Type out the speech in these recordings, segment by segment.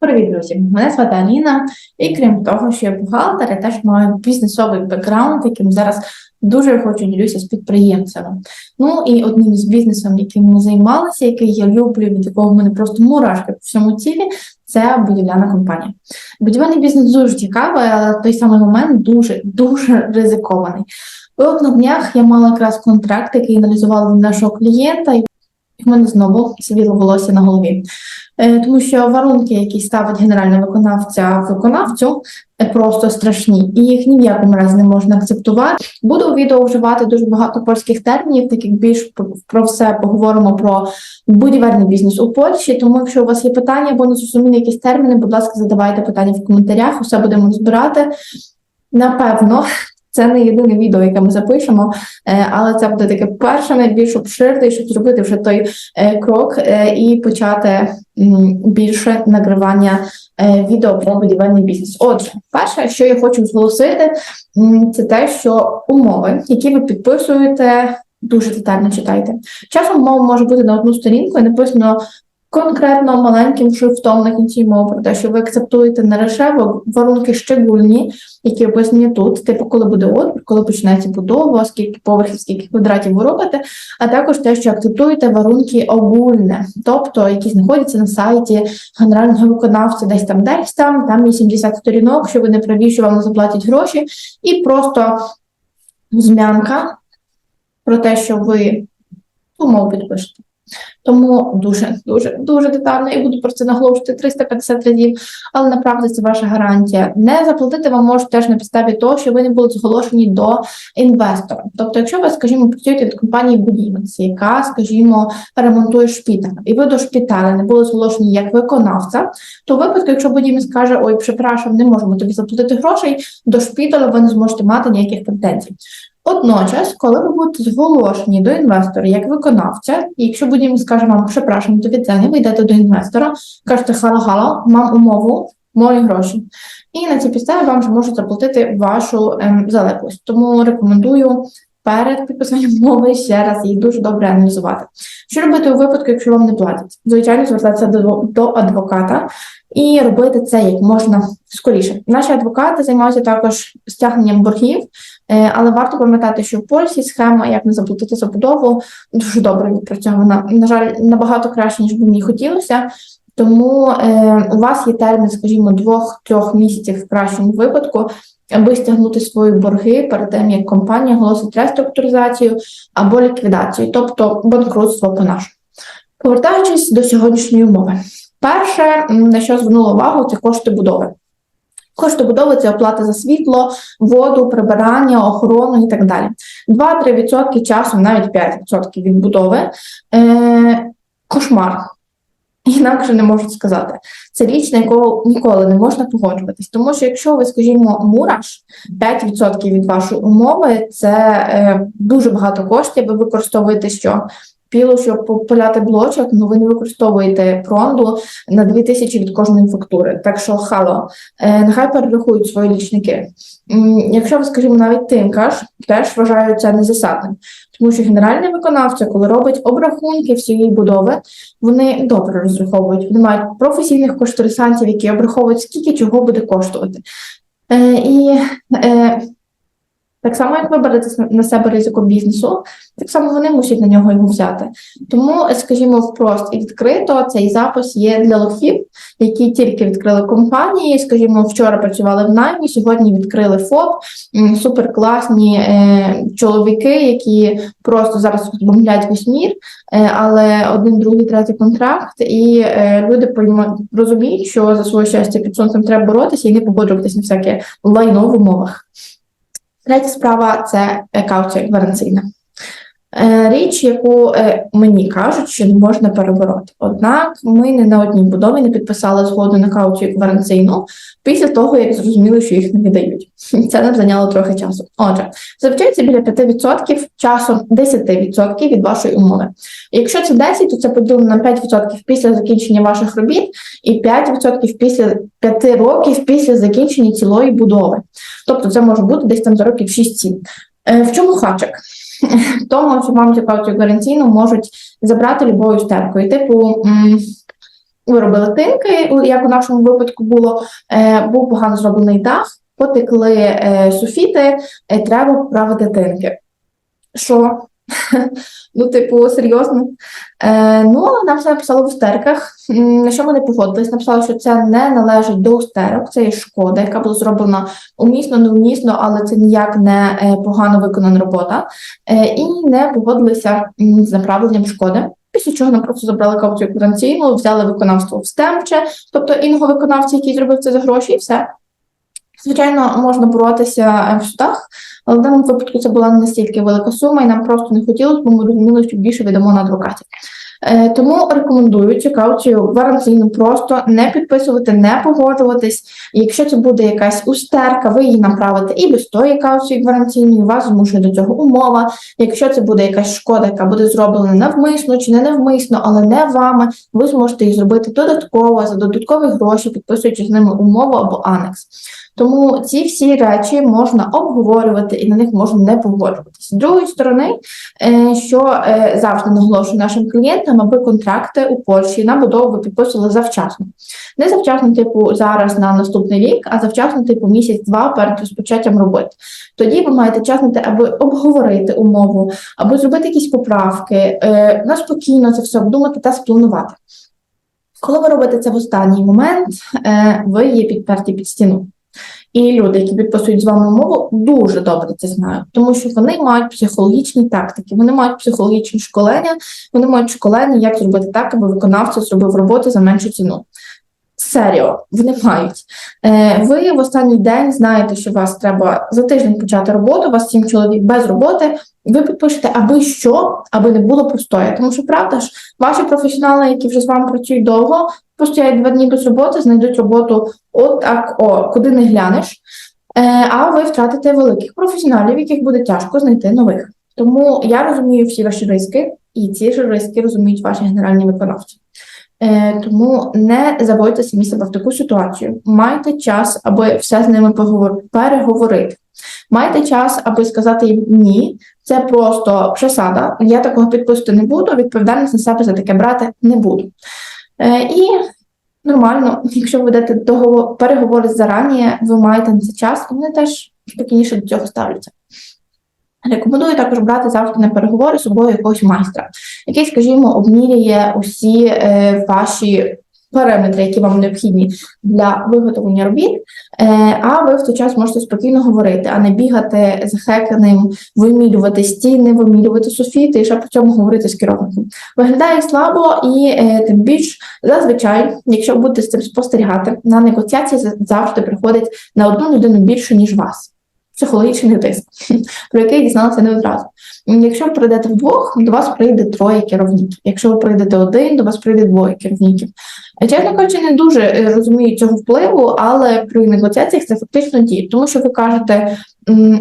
Привіт, друзі! Мене звати Аліна, і крім того, що я бухгалтер, я теж маю бізнесовий бекграунд, яким зараз дуже хочу ділюся з підприємцями. Ну і одним з бізнесом, яким ми займалися, який я люблю, від якого в мене просто мурашки по всьому тілі, це будівляна компанія. Будівельний бізнес дуже цікавий, але в той самий момент дуже дуже ризикований. От на днях я мала якраз контракт, який аналізували нашого клієнта. І в мене знову сивіло волосся на голові. Е, Тому що варунки, які ставить генеральний виконавця виконавцю, е, просто страшні, і їх ні в якому разі не можна акцептувати. Буду у відео вживати дуже багато польських термінів, так як більш про- все поговоримо про будівельний бізнес у Польщі. Тому, якщо у вас є питання або не зрозуміли якісь терміни, будь ласка, задавайте питання в коментарях, усе будемо розбирати. Напевно, це не єдине відео, яке ми запишемо, е, але це буде таке перше найбільш обширне, щоб зробити вже той е, крок е, і почати більше награвання відео про будівельний бізнес. Отже, перше, що я хочу зголосити, це те, що умови, які ви підписуєте, дуже детально читайте. Часом мова може бути на одну сторінку і написано. Конкретно маленьким шрифтом на кінці мови про те, що ви акцептуєте не лише варунки щегульні, які описані тут, типу, коли буде отвір, коли починається будова, скільки поверхів, скільки квадратів ви робите, а також те, що акцептуєте варунки огульне, тобто які знаходяться на сайті генерального виконавця, десь там, десь там, там є 70 сторінок, що ви не праві, що вам не заплатять гроші, і просто змянка про те, що ви умову підпишете. Тому дуже, дуже, дуже детально і буду про це наголошувати 350 разів, але направді це ваша гарантія. Не заплатити вам можуть теж на підставі того, що ви не були зголошені до інвестора. Тобто, якщо ви, скажімо, працюєте від компанії будівниці, яка, скажімо, ремонтує шпіталь, і ви до шпіталя не були зголошені як виконавця, то в випадку, якщо будівець скаже, ой, припрашую, не можемо тобі заплатити грошей, до шпіталя ви не зможете мати ніяких претензій. Водночас, коли ви будете зголошені до інвестора як виконавця, і якщо будівець скаже вам, припрашуємо тобі це, ви йдете до інвестора, кажете хало-хало, мам умову, мої гроші. І на цій підставі вам вже можуть заплатити вашу ем, залеглость. Тому рекомендую перед підписанням умови ще раз її дуже добре аналізувати. Що робити у випадку, якщо вам не платять? Звичайно, звертатися до, до адвоката і робити це як можна скоріше. Наші адвокати займаються також стягненням боргів, але варто пам'ятати, що в Польщі схема, як не заплатити забудову, дуже добре відпрацьована. На жаль, набагато краще, ніж би мені хотілося. Тому е, у вас є термін, скажімо, двох-трьох місяців в кращому випадку, аби стягнути свої борги перед тим, як компанія оголосить реструктуризацію або ліквідацію, тобто банкрутство по нашому. Повертаючись до сьогоднішньої умови, перше, на що звернула увагу, це кошти будови. Кошти будови це оплата за світло, воду, прибирання, охорону і так далі. 2-3% часом, навіть 5% від будови. Е, кошмар. Інакше не можу сказати. Це річ, на яку ніколи не можна погоджуватись. Тому що якщо ви, скажімо, мураш, 5% від вашої умови це е, дуже багато коштів, ви використовуєте що? Пілу, щоб попиляти блочок, ну ви не використовуєте пронду на 2000 від кожної фактури. Так що хало, е, нехай перерахують свої лічники. Якщо ви, скажімо, навіть тинкаш, теж вважаю це незасадним. Тому що генеральний виконавця, коли робить обрахунки всієї будови, вони добре розраховують. Вони мають професійних кошторисантів, які обраховують, скільки чого буде коштувати. Е, і е, так само, як ви берете на себе ризико бізнесу, так само вони мусять на нього його взяти. Тому, скажімо, впрост і відкрито цей запис є для лохів, які тільки відкрили компанії, скажімо, вчора працювали в наймі, сьогодні відкрили ФОП, суперкласні е, чоловіки, які просто зараз бомблять весь мір, е, але один, другий, третій контракт, і е, люди пойма- розуміють, що за своє щастя під сонцем треба боротися і не погоджуватися на всяке лайно в умовах. Третя справа це е, кауція гарантійна. Е, Річ, яку е, мені кажуть, що не можна перебороти. Однак ми не на одній будові не підписали згоду на кауцію гарантійну після того, як зрозуміли, що їх не віддають. Це нам зайняло трохи часу. Отже, зазвичай біля 5%, часом 10% від вашої умови. Якщо це 10, то це поділено на 5% після закінчення ваших робіт і 5% після 5 років після закінчення цілої будови. Тобто це може бути десь там за років 6-7. Е, В чому хачик? Тому, що вам цю кауцію гарантійну можуть забрати любою степкою. Типу, виробили тинки, як у нашому випадку було, е, був погано зроблений дах, потекли е, суфіти, е, треба поправити тинки. Що? Ну, типу, серйозно. Е, ну, нам все написали в устерках. На що ми не погодились? Написали, що це не належить до устерок, це є шкода, яка була зроблена умісно, неумісно, але це ніяк не е, погано виконана робота. Е, і не погодилися з направленням шкоди. Після чого нам просто забрали кауцію квитанційну, взяли виконавство в стемче, тобто іного виконавця, який зробив це за гроші, і все. Звичайно, можна боротися е, в судах, але в даному випадку це була не настільки велика сума, і нам просто не хотілося, бо ми розуміли, що більше віддамо на адвокатів. Е, Тому рекомендую цю кауцію гарантійну просто не підписувати, не погоджуватись. Якщо це буде якась устерка, ви її направите і без тої кауції гарантійної, вас змушує до цього умова. Якщо це буде якась шкода, яка буде зроблена навмисно чи не навмисно, але не вами, ви зможете її зробити додатково за додаткові гроші, підписуючи з ними умову або анекс. Тому ці всі речі можна обговорювати і на них можна не погоджуватися. З другої сторони, е, що е, завжди наголошую нашим клієнтам, аби контракти у Польщі на будову підписували завчасно. Не завчасно, типу, зараз на наступний рік, а завчасно, типу, місяць-два перед розпочаттям роботи. Тоді ви маєте час на те, аби обговорити умову, аби зробити якісь поправки, е, на спокійно це все обдумати та спланувати. Коли ви робите це в останній момент, ви є підперті під стіну. І люди, які підписують з вами умову, дуже добре це знають, тому що вони мають психологічні тактики, вони мають психологічні школення, вони мають школення, як зробити так, аби виконавця зробив роботу за меншу ціну. Серіо, вони мають. Е, ви в останній день знаєте, що вас треба за тиждень почати роботу, у вас сім чоловік без роботи. Ви підпишете, аби що, аби не було простої. Тому що правда ж, ваші професіонали, які вже з вами працюють довго, постоять два дні без роботи, знайдуть роботу от так, о, куди не глянеш. Е, а ви втратите великих професіоналів, яких буде тяжко знайти нових. Тому я розумію всі ваші риски, і ці ж риски розуміють ваші генеральні виконавці. Е, тому не заводьте самі себе в таку ситуацію. Майте час, аби все з ними переговорити. Майте час, аби сказати їм ні, це просто присада. Я такого підписувати не буду, відповідальність на себе за таке брати не буду. Е, і нормально, якщо ви ведете договор, переговори зарані, ви маєте на це час, вони теж спокійніше до цього ставляться. Рекомендую також брати завжди на переговори з собою якогось майстра, який, скажімо, обміряє усі е, ваші параметри, які вам необхідні для виготовлення робіт, е, а ви в той час можете спокійно говорити, а не бігати захеканим, вимірювати стіни, вимірювати софіти і ще при цьому говорити з керівником. Виглядає слабо і е, тим більш зазвичай, якщо будете з цим спостерігати, на негоціації за- завжди приходить на одну людину більше, ніж вас. Психологічний тиск, про який дізналися не одразу. Якщо ви прийдете вдвох, до вас прийде троє керівників. Якщо ви прийдете один, до вас прийде двоє керівників. Чесно кажучи, не дуже е, розумію цього впливу, але при негоціаціях це фактично діє, тому що ви кажете,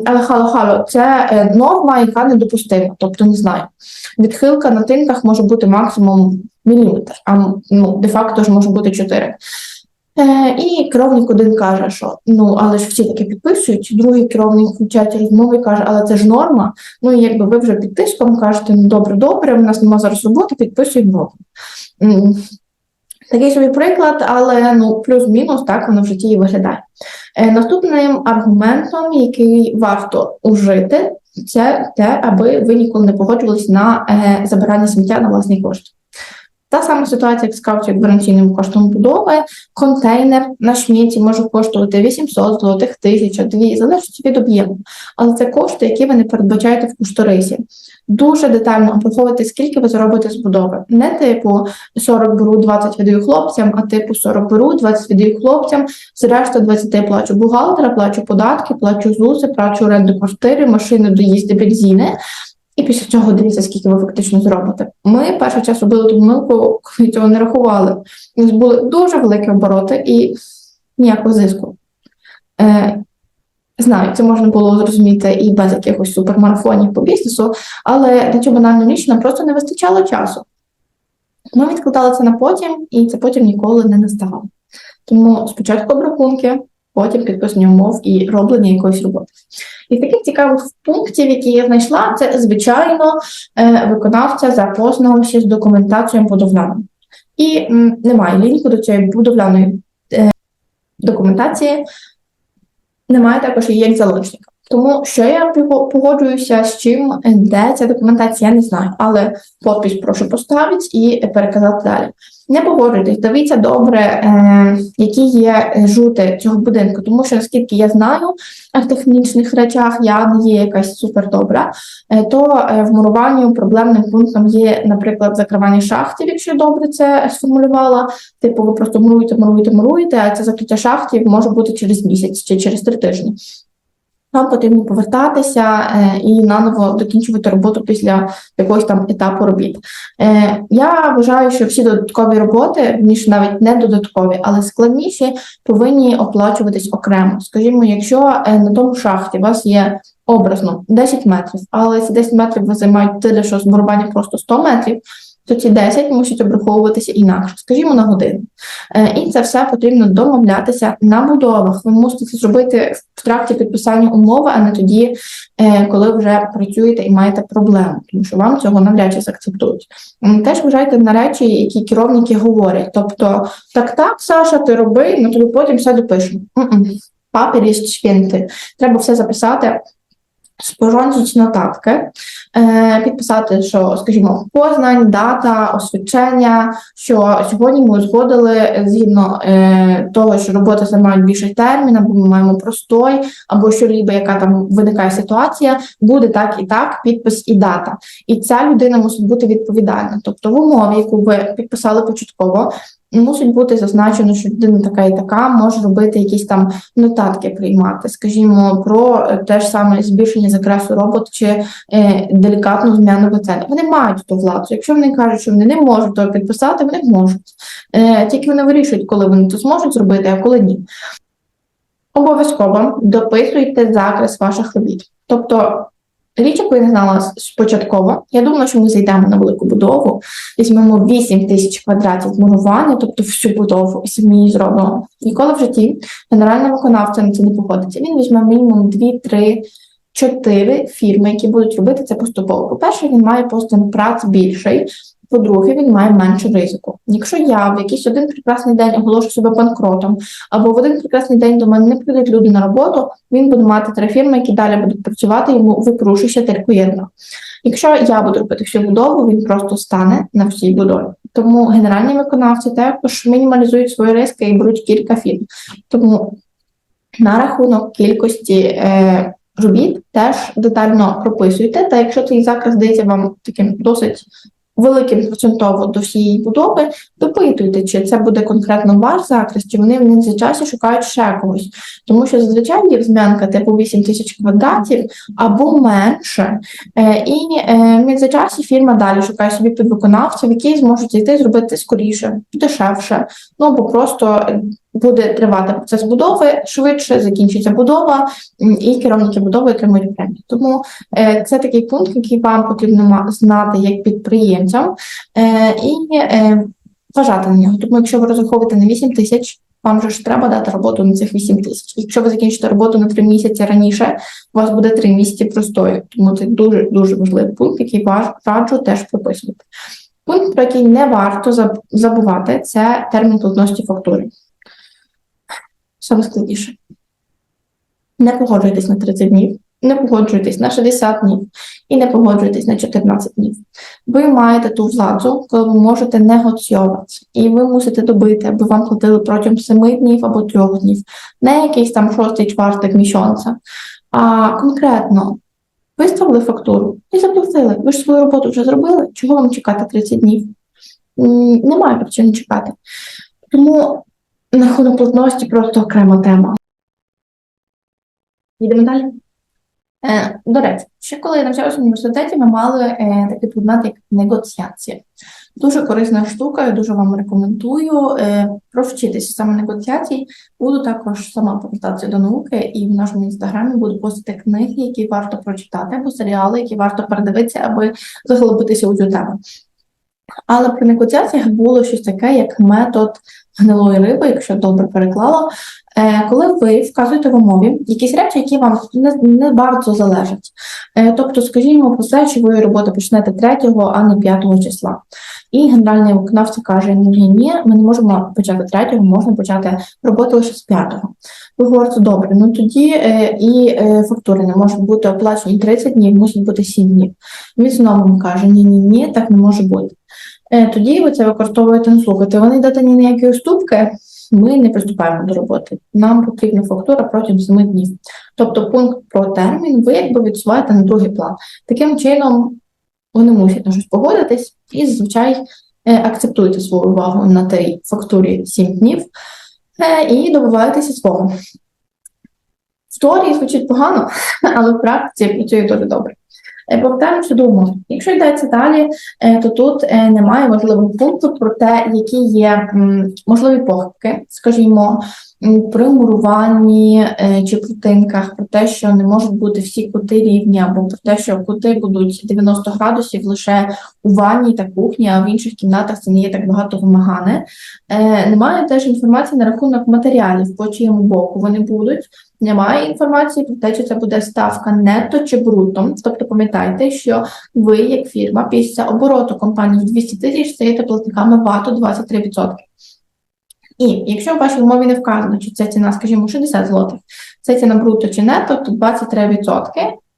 але хало-хало, це е, норма, яка недопустима. Тобто, не знаю, відхилка на тинках може бути максимум міліметр, а ну, де-факто ж може бути 4. Е, і керівник один каже, що ну але ж всі таки підписують. Другий керівник включає розмови і каже, але це ж норма. Ну і якби ви вже під тиском кажете, ну добре, добре, у нас немає зараз роботи, підписуємо норму. Такий собі приклад, але ну плюс-мінус так воно в житті і виглядає. Е, наступним аргументом, який варто ужити, це те, аби ви ніколи не погоджувались на е, забирання сміття на власний кошт. Та сама ситуація, як з кауцією гарантійним коштом будови, контейнер на шміті може коштувати 800 злотих, 1000, 2, залежить від об'єму. Але це кошти, які ви не передбачаєте в кошторисі. Дуже детально обраховувати, скільки ви заробите з будови. Не типу 40 беру, 20 віддаю хлопцям, а типу 40 беру, 20 віддаю хлопцям, зрештою 20 плачу бухгалтера, плачу податки, плачу ЗУСи, плачу оренду квартири, машини, доїзди, бензини. І після цього дивіться, скільки ви фактично зробите. Ми перший час робили ту помилку, коли цього не рахували. У нас були дуже великі обороти і ніякого зиску. Е, знаю, це можна було зрозуміти і без якихось супермарафонів по бізнесу, але на цю банальну ніч нам просто не вистачало часу. Ми відкладали це на потім, і це потім ніколи не наставало. Тому спочатку обрахунки, потім підписані умов і роблення якоїсь роботи. І таких цікавих пунктів, які я знайшла, це звичайно е, виконавця запознався з документацією будовляною. і немає лінку до цієї будовляної е, документації, немає також її як залучника. Тому що я погоджуюся з чим, е, де ця документація, я не знаю, але подпись прошу поставити і переказати далі. Не погоджуйтесь, дивіться добре, е, які є е, жути цього будинку, тому що наскільки я знаю в технічних речах, я не є якась супер добра, е, то е, в муруванні проблемним пунктом є, наприклад, закривання шахтів, якщо я добре це сформулювала. Типу, ви просто муруєте, муруєте, муруєте, а це закриття шахтів може бути через місяць чи через три тижні. Вам потрібно повертатися е, і наново докінчувати роботу після якогось там етапу робіт. Е, я вважаю, що всі додаткові роботи, ніж навіть не додаткові, але складніші, повинні оплачуватись окремо. Скажімо, якщо е, на тому шахті у вас є образно 10 метрів, але ці 10 метрів ви займають тyle, що змурування просто 100 метрів, то ці 10 мусять обраховуватися інакше, скажімо, на годину. Е, І це все потрібно домовлятися на будовах. Ви мусите це зробити в тракті підписання умови, а не тоді, е, коли вже працюєте і маєте проблему, тому що вам цього навряд чи заакцептують. Теж вважайте на речі, які керівники говорять. Тобто, так, так, Саша, ти роби, ми тобі потім все допишемо. Папір є швінти. Треба все записати. Спорожніть нотатки, е, підписати, що, скажімо, познань, дата, освідчення, що сьогодні ми узгодили е, згідно е, того, що робота займає більший термін, або ми маємо простой, або що лібо, яка там виникає ситуація, буде так і так, підпис і дата. І ця людина мусить бути відповідальна. Тобто в умові, яку ви підписали початково, мусить бути зазначено, що людина така і така може робити якісь там нотатки приймати, скажімо, про е, те ж саме збільшення закресу робот чи е, делікатну зміну оцени. Вони мають ту владу. Якщо вони кажуть, що вони не можуть то підписати, вони можуть. Е, тільки вони вирішують, коли вони це зможуть зробити, а коли ні. Обов'язково дописуйте закрес ваших робіт. Тобто, річ, яку я не знала спочатку, я думала, що ми зайдемо на велику будову, візьмемо 8 тисяч квадратів мурування, тобто всю будову, самі зробимо. Ніколи в житті генеральний виконавця на це не погодиться. Він візьме мінімум 2, 3, 4 фірми, які будуть робити це поступово. По-перше, він має постійно праць більший. По-друге, він має менше ризику. Якщо я в якийсь один прекрасний день оголошу себе банкротом, або в один прекрасний день до мене не прийдуть люди на роботу, він буде мати три фірми, які далі будуть працювати, йому викрушується тільки єдно. Якщо я буду робити всю будову, він просто стане на всій будові. Тому генеральні виконавці також мінімалізують свої риски і беруть кілька фірм. Тому на рахунок кількості е, робіт теж детально прописуйте. Та якщо цей заказ здається вам таким досить великим процентово до всієї будови, допитуйте, чи це буде конкретно ваш заказ, чи вони в незачасі шукають ще когось. Тому що зазвичай є взмянка типу 8 тисяч квадратів або менше. Е, і е, в незачасі фірма далі шукає собі підвиконавців, які зможуть зайти зробити скоріше, дешевше, ну або просто буде тривати процес будови швидше, закінчиться будова, і керівники будови отримують премію. Тому е, це такий пункт, який вам потрібно знати як підприємцям е, і е, вважати на нього. Тому, якщо ви розраховуєте на 8 тисяч, вам же ж треба дати роботу на цих 8 тисяч. Якщо ви закінчите роботу на 3 місяці раніше, у вас буде 3 місяці простою. Тому це дуже дуже важливий пункт, який раджу теж прописувати. Пункт, про який не варто забувати, це термін платності фактури. Саме складніше. Не погоджуйтесь на 30 днів, не погоджуйтесь на 60 днів і не погоджуйтесь на 14 днів. Ви маєте ту владу, коли ви можете негоціювати, і ви мусите добити, аби вам платили протягом 7 днів або 3 днів, не якийсь там шостий чвартик місяця, а конкретно виставили фактуру і заплатили. Ви ж свою роботу вже зробили. Чого вам чекати 30 днів? Немає причини чекати. Тому рахунок платності просто окрема тема. Йдемо далі. Е, до речі, ще коли я навчалася в університеті, ми мали е, такий предмет, як негоціація. Дуже корисна штука, я дуже вам рекомендую е, провчитися саме негоціацій. Буду також сама повертатися до науки, і в нашому інстаграмі буду постити книги, які варто прочитати, або серіали, які варто передивитися, аби заглибитися у цю тему. Але при негоціаціях було щось таке, як метод гнилої риби, якщо добре переклала, е, коли ви вказуєте в умові якісь речі, які вам не, не bardzo залежать. Е, тобто, скажімо, про те, що ви роботу почнете 3, а не 5 числа. І генеральний виконавця каже: ні, ні, ми не можемо почати 3, можна почати роботу лише з 5. Ви говорите, добре, ну тоді е, і фактури не можуть бути оплачені 30 днів, мусить бути 7 днів. Він знову каже, ні, ні, ні, так не може бути. Е, тоді ви це використовуєте, слухайте, ви не дати ні ніякі уступки, ми не приступаємо до роботи. Нам потрібна фактура протягом 7 днів. Тобто пункт про термін ви якби відсуваєте на другий план. Таким чином, вони мусять на щось погодитись і зазвичай е, акцептуєте свою увагу на тій фактурі 7 днів е, і добиваєтеся свого. В теорії звучить погано, але в практиці працює дуже добре. Е, Повертаємося до. Якщо йдеться далі, е, то тут е, немає важливого пункту про те, які є можливі похибки, скажімо, при муруванні чи плитинках, про те, що не можуть бути всі кути рівні, або про те, що кути будуть 90 градусів лише у ванні та кухні, а в інших кімнатах це не є так багато вимагане. Немає теж інформації на рахунок матеріалів, по чиєму боку вони будуть. Немає інформації про те, чи це буде ставка нетто чи брутто. Тобто пам'ятайте, що ви, як фірма, після обороту компанії в 200 тисяч стаєте платниками ВАТу 23%. І якщо в вашій умові не вказано, чи це ціна, скажімо, 60 злотих, це ціна бруто чи нетто, то 23%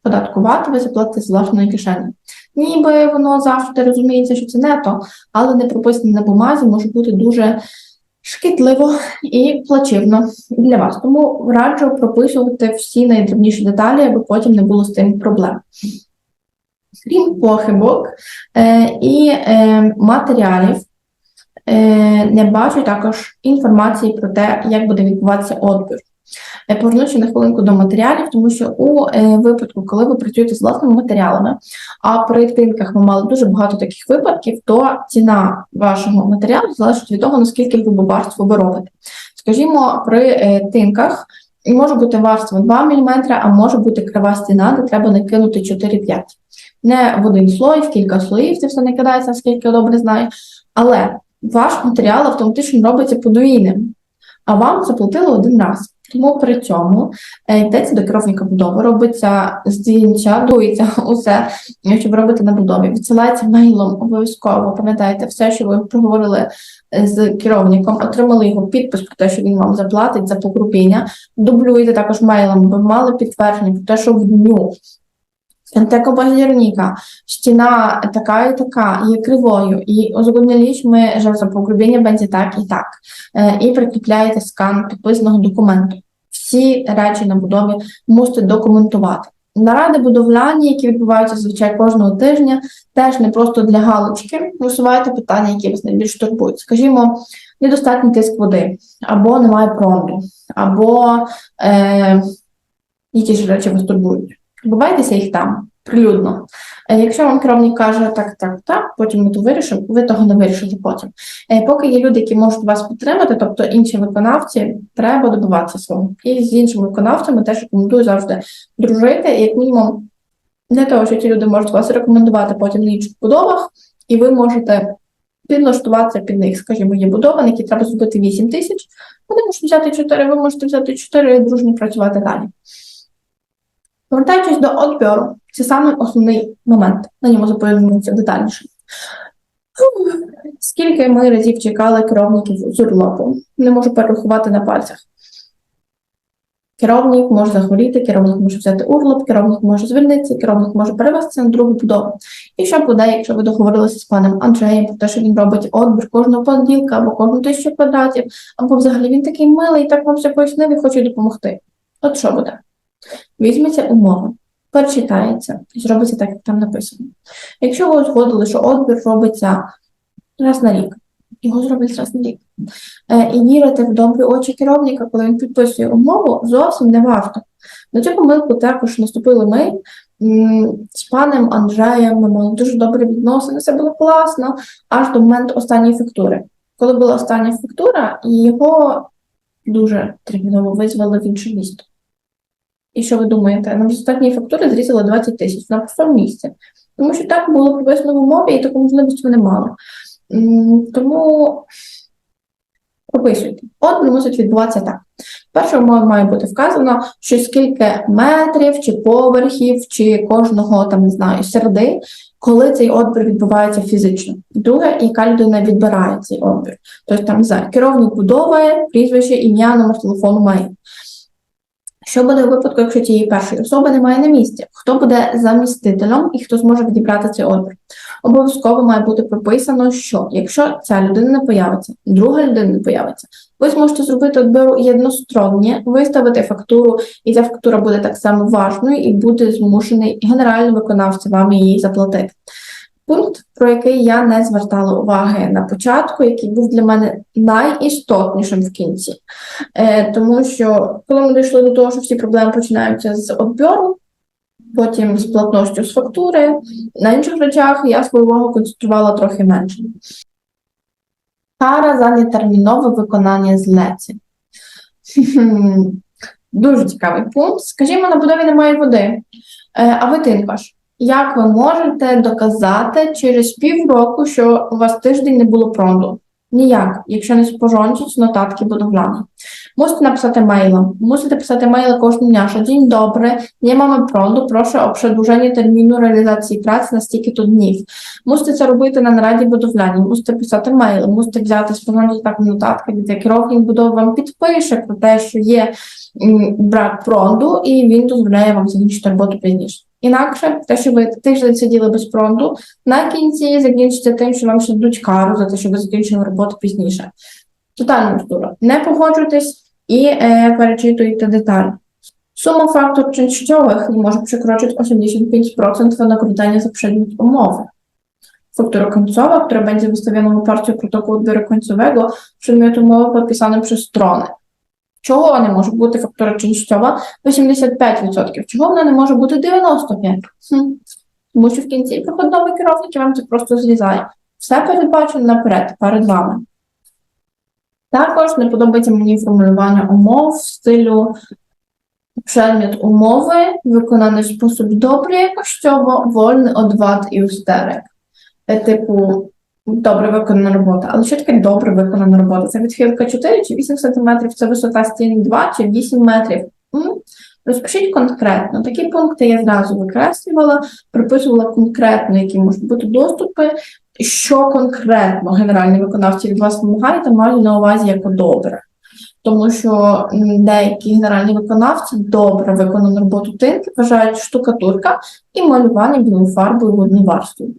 податку ВАТ ви заплатите з власної кишені. Ніби воно завжди розуміється, що це нето, але не прописане на бумазі може бути дуже шкідливо і плачевно для вас. Тому раджу прописувати всі найдрібніші деталі, аби потім не було з тим проблем. Крім похибок е, і е, матеріалів, е, не бачу також інформації про те, як буде відбуватися отбір. Е, Повернуся на хвилинку до матеріалів, тому що у е, випадку, коли ви працюєте з власними матеріалами, а при тинках ви мали дуже багато таких випадків, то ціна вашого матеріалу залежить від того, наскільки глибобарство ви робите. Скажімо, при е, тинках може бути варство 2 мм, а може бути крива стіна, де треба накинути 4-5. Не в один слой, в кілька слоїв, це все не кидається, наскільки я добре знаю. Але ваш матеріал автоматично робиться подвійним, а вам заплатили один раз. Тому при цьому е, йдеться до керівника будови, робиться здійснення, дується усе, що ви робите на будові. Відсилається мейлом обов'язково. Пам'ятаєте, все, що ви проговорили е, з керівником, отримали його підпис про те, що він вам заплатить за покрупіння. Дублюєте також мейлом, ви мали підтвердження про те, що в дню Tego października ściana taka i taka є кривою, і że za pogrubienie będzie так і так. Е, І прикріпляєте скан підписаного документу. Всі речі на будові мусите документувати. Наради будовляні, які відбуваються зазвичай кожного тижня, теж не просто для галочки. Висуваєте питання, які вас найбільш турбують. Скажімо, недостатній тиск води, або немає промбу, або е, ж речі вас турбують. Бувайтеся їх там прилюдно. Е, Якщо вам керівник каже так, так, так, потім ми то вирішимо, ви того не вирішите потім. Е, Поки є люди, які можуть вас підтримати, тобто інші виконавці, треба добиватися свого. І з іншими виконавцями теж рекомендую завжди дружити, як мінімум, для того, що ті люди можуть вас рекомендувати потім на інших будовах, і ви можете підлаштуватися під них. Скажімо, є будова, на якій треба зробити 8 тисяч, вони можуть взяти 4, ви можете взяти 4 і дружні працювати далі. Повертаючись до odbioru, це саме основний момент. На ньому зупинимося детальніше. Скільки ми разів чекали керівників з урлопу? Не можу перерахувати на пальцях. Керівник може захворіти, керівник може взяти урлоп, керівник може звільнитися, керівник може перевестися на другу будову. І що буде, якщо ви договорилися з паном Анджеєм про те, що він робить отбір кожного понеділка або кожну тисячу квадратів, або взагалі він такий милий, так вам все пояснив і хоче допомогти. От що буде? Візьметься умова, перечитається і зробиться так, як там написано. Якщо ви узгодили, що отбір робиться раз на рік, його зроблять раз на рік. Е, і вірити в добрі очі керівника, коли він підписує умову, зовсім не варто. На цю помилку також наступили ми з паном Анджеєм, ми мали дуже добрі відносини, все було класно, аж до моменту останньої фактури. Коли була остання фактура, його дуже терміново визвали в інше місто. І що ви думаєте? Нам з фактури зрізали 20 тисяч на пустому місці. Тому що так було прописано в умові, і таку можливість вони мали. Тому прописуйте. От мусить відбуватися так. В першій умові має бути вказано, що скільки метрів чи поверхів, чи кожного там не знаю середи, коли цей отбір відбувається фізично. Друге, яка людина відбирає цей отбір. Тобто там знаю, керівник будови, прізвище, ім'я, номер телефону має. Що буде у випадку, якщо цієї першої особи немає на місці? Хто буде замістителем і хто зможе відібрати цей отбір? Обов'язково має бути прописано, що якщо ця людина не появиться, друга людина не появиться, ви зможете зробити отбору єдностороннє, виставити фактуру, і ця фактура буде так само важною, і буде змушений генеральний виконавця вам її заплатити. Пункт, про який я не звертала уваги на початку, який був для мене найістотнішим в кінці. Е, тому що коли ми дійшли до того, що всі проблеми починаються з оббору, потім з платністю з фактури, на інших речах я свою увагу концентрувала трохи менше. Кара за нетермінове виконання злеці. Дуже цікавий пункт. Скажімо, на будові немає води, е, а ви тинкаш. Як ви можете доказати через півроку, що у вас тиждень не було пронду? Ніяк, якщо не спорządzić нотатки budowlane. Мусите написати мейлом. Мусите писати мейли кожного дня, що день добре, nie mamy prądu, proszę o przedłużenie terminu realizacji prac на стільки-то днів. Мусите це робити на нараді будовляній, мусите писати мейли, мусите взяти спорządzić так нотатки, де керівник будови вам підпише про те, що є брак пронду, і він дозволяє вам закінчити роботу пізніше. Інакше, те, що ви тиждень сиділи без пронду, на кінці закінчиться тим, що вам ще дадуть кару за те, що ви закінчили роботу пізніше. Тотальна мстура. Не погоджуйтесь і е, перечитуйте деталі. Сума фактор częściowych nie może przekroczyć 85% wynagrodzenia za przedmiot umowy. Faktura końcowa, która będzie wystawiona w oparciu o protokół odbioru końcowego, przedmiot umowy podpisany przez stronę. Чого не може бути фактура częściowa 85%? Чого вона не може бути 95%? Хм. Тому що в кінці проходного керівника вам це просто зрізає. Все передбачено наперед, перед вами. Також не подобається мені формулювання умов в стилю umowy wykonany w sposób dobry jakościowo, wolny od wad i usterek. Е, Типу, добре виконана робота. Але що таке добре виконана робота? Це відхилка 4 чи 8 см, це висота стіни 2 чи 8 метрів. Розпишіть конкретно. Такі пункти я зразу викреслювала, приписувала конкретно, які можуть бути доступи, що конкретно генеральний виконавці від вас вимагає, та маю на увазі як добре. Тому що деякі генеральні виконавці добре виконану роботу тинки вважають штукатурка і малювання білою фарбою водневарством.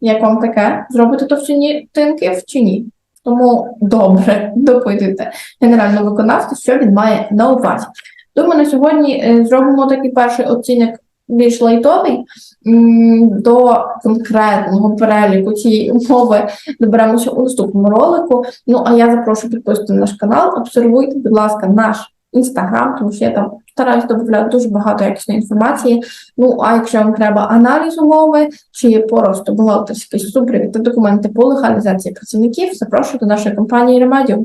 Як вам таке? Зробите товщині тинків чи ні? Тому добре допитуйте генерального виконавця, що він має на увазі. Думаю, на сьогодні е, зробимо такий перший оцінок більш лайтовий до конкретного переліку цієї умови доберемося у наступному ролику. Ну а я запрошую підписувати наш канал. Обсервуйте, будь ласка, наш інстаграм, тому що я там стараюсь додати дуже багато якісної інформації. Ну а якщо вам треба аналіз умови чи просто бухгалтерський супровід та документи по легалізації працівників, запрошую до нашої компанії Ремедіо.